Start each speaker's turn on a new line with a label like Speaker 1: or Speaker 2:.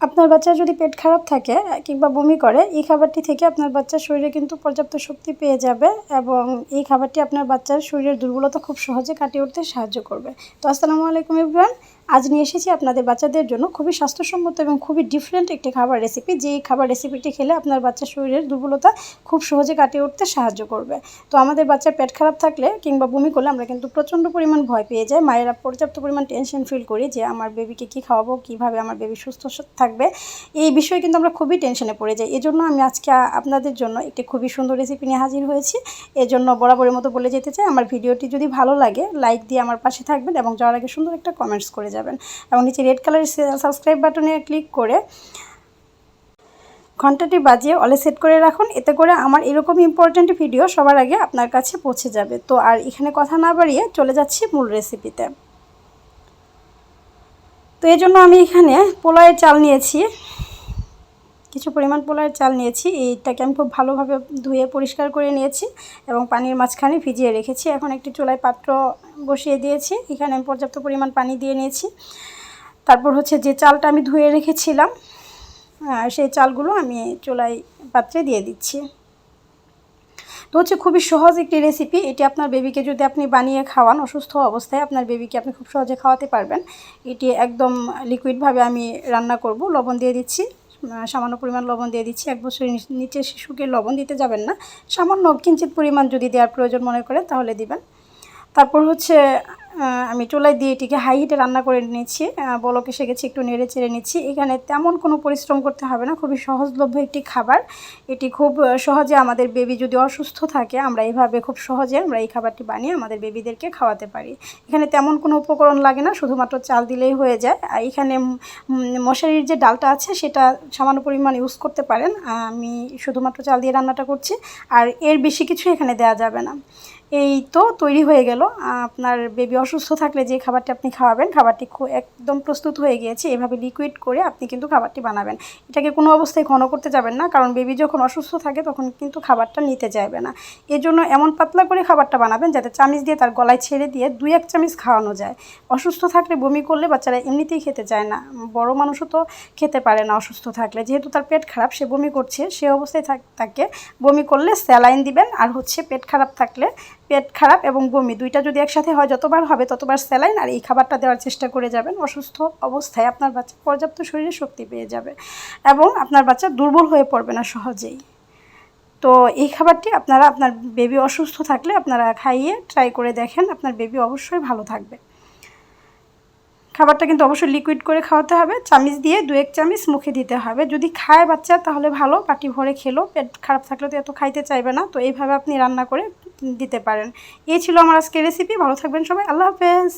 Speaker 1: আপনার বাচ্চার যদি পেট খারাপ থাকে, কিংবা বমি করে, এই খাবারটি থেকে আপনার বাচ্চার শরীরে কিন্তু পর্যাপ্ত শক্তি পেয়ে যাবে এবং এই খাবারটি আপনার বাচ্চার শরীরের দুর্বলতা খুব সহজে কাটিয়ে উঠতে সাহায্য করবে। তো আসসালামু আলাইকুম ইব্রান আজ নিয়ে এসেছি আপনাদের বাচ্চাদের জন্য খুবই স্বাস্থ্যসম্মত এবং খুবই ডিফারেন্ট একটি খাবার রেসিপি যে খাবার রেসিপিটি খেলে আপনার বাচ্চার শরীরের দুর্বলতা খুব সহজে কাটিয়ে উঠতে সাহায্য করবে। তো আমাদের বাচ্চার পেট খারাপ থাকলে কিংবা বমি করলে আমরা কিন্তু প্রচণ্ড পরিমাণ ভয় পেয়ে যাই। মায়েরা পর্যাপ্ত পরিমাণ টেনশন ফিল করি যে আমার বেবিকে কী খাওয়াবো, কীভাবে আমার বেবি সুস্থ থাকবে। এই বিষয়ে কিন্তু আমরা খুবই টেনশনে পড়ে যাই। এজন্য আমি আজকে আপনাদের জন্য একটি খুবই সুন্দর রেসিপি নিয়ে হাজির হয়েছি। এজন্য বরাবরের মতো বলে যেতে চাই, আমার ভিডিওটি যদি ভালো লাগে লাইক দিয়ে আমার পাশে থাকবেন এবং যাওয়ার আগে সুন্দর একটা কমেন্টস করে যাবেন। এবং নিচে রেড কালারের সাবস্ক্রাইব বাটনে ক্লিক করে ঘন্টাটি বাজিয়ে অলে সেট করে রাখুন। এতে করে আমার এরকম ইম্পর্ট্যান্ট ভিডিও সবার আগে আপনার কাছে পৌঁছে যাবে। তো আর এখানে কথা না বাড়িয়ে চলে যাচ্ছি মূল রেসিপিতে তো। এই জন্য আমি এখানে পোলায়ের চাল নিয়েছি। কিছু পরিমাণ পোলাওয়ের চাল নিয়েছি। এইটাকে আমি খুব ভালোভাবে ধুয়ে পরিষ্কার করে নিয়েছি এবং পানির মাঝখানে ভিজিয়ে রেখেছি। এখন একটি চুলায় পাত্র বসিয়ে দিয়েছি। এখানে আমি পর্যাপ্ত পরিমাণ পানি দিয়ে নিয়েছি। তারপর হচ্ছে যে চালটা আমি ধুয়ে রেখেছিলাম সেই চালগুলো আমি চুলায় পাত্রে দিয়ে দিচ্ছি। তো হচ্ছে খুবই সহজ একটি রেসিপি। এটি আপনার বেবিকে যদি আপনি বানিয়ে খাওয়ান, অসুস্থ অবস্থায় আপনার বেবিকে আপনি খুব সহজে খাওয়াতে পারবেন। এটি একদম লিকুইডভাবে আমি রান্না করব। লবণ দিয়ে দিচ্ছি। সামান্য পরিমাণ লবণ দিয়ে দিচ্ছি। এক বছরের নিচে শিশুকে লবণ দিতে যাবেন না। সামান্য কিঞ্চিত পরিমাণ যদি দেওয়ার প্রয়োজন মনে করেন তাহলে দিবেন। তারপর হচ্ছে আমি চুলায় দিয়ে এটিকে হাই হিটে রান্না করে নিচ্ছি। বলক এসে গেছে একটু নেড়ে চেড়ে নিচ্ছি। এখানে তেমন কোনো পরিশ্রম করতে হবে না, খুবই সহজলভ্য একটি খাবার। এটি খুব সহজে আমাদের বেবি যদি অসুস্থ থাকে, আমরা এইভাবে খুব সহজে আমরা এই খাবারটি বানিয়ে আমাদের বেবিদেরকে খাওয়াতে পারি। এখানে তেমন কোনো উপকরণ লাগে না, শুধুমাত্র চাল দিলেই হয়ে যায়। আর এখানে মশারির যে ডালটা আছে, সেটা সামান্য পরিমাণ ইউজ করতে পারেন। আমি শুধুমাত্র চাল দিয়ে রান্নাটা করছি, আর এর বেশি কিছু এখানে দেওয়া যাবে না। এই তো তৈরি হয়ে গেল। আপনার বেবি অসুস্থ থাকলে যে খাবারটি আপনি খাওয়াবেন, খাবারটি একদম প্রস্তুত হয়ে গিয়েছে। এভাবে লিকুইড করে আপনি কিন্তু খাবারটি বানাবেন। এটাকে কোনো অবস্থায় ঘন করতে যাবেন না, কারণ বেবি যখন অসুস্থ থাকে তখন কিন্তু খাবারটা নিতে যাবে না। এজন্য এমন পাতলা করে খাবারটা বানাবেন যাতে চামিচ দিয়ে তার গলায় ছেড়ে দিয়ে দুই এক চামিচ খাওয়ানো যায়। অসুস্থ থাকলে বমি করলে বাচ্চারা এমনিতেই খেতে চায় না। বড় মানুষও তো খেতে পারে না অসুস্থ থাকলে। যেহেতু তার পেট খারাপ, সে বমি করছে, সে অবস্থায় তাকে বমি করলে স্যালাইন দিবেন। আর হচ্ছে পেট খারাপ থাকলে পেট খারাপ এবং বমি, দুইটা যদি একসাথে হয়, যতবার হবে ততবার স্যালাইন আর এই খাবারটা দেওয়ার চেষ্টা করে যাবেন। অসুস্থ অবস্থায় আপনার বাচ্চা পর্যাপ্ত শরীরে শক্তি পেয়ে যাবে এবং আপনার বাচ্চা দুর্বল হয়ে পড়বে না সহজেই। তো এই খাবারটি আপনারা, আপনার বেবি অসুস্থ থাকলে আপনারা খাইয়ে ট্রাই করে দেখেন, আপনার বেবি অবশ্যই ভালো থাকবে। খাবারটা কিন্তু অবশ্যই লিকুইড করে খাওয়াতে হবে। চামিচ দিয়ে দু এক চামিচ মুখে দিতে হবে। যদি খায় বাচ্চা, তাহলে ভালো। পাটি ভরে খেলো। পেট খারাপ থাকলে তো এত খাইতে চাইবে না। তো এইভাবে আপনি রান্না করে দিতে পারেন। এই ছিল আমার আজকে রেসিপি ভালো থাকবেন সবাই। আল্লাহ হাফেজ।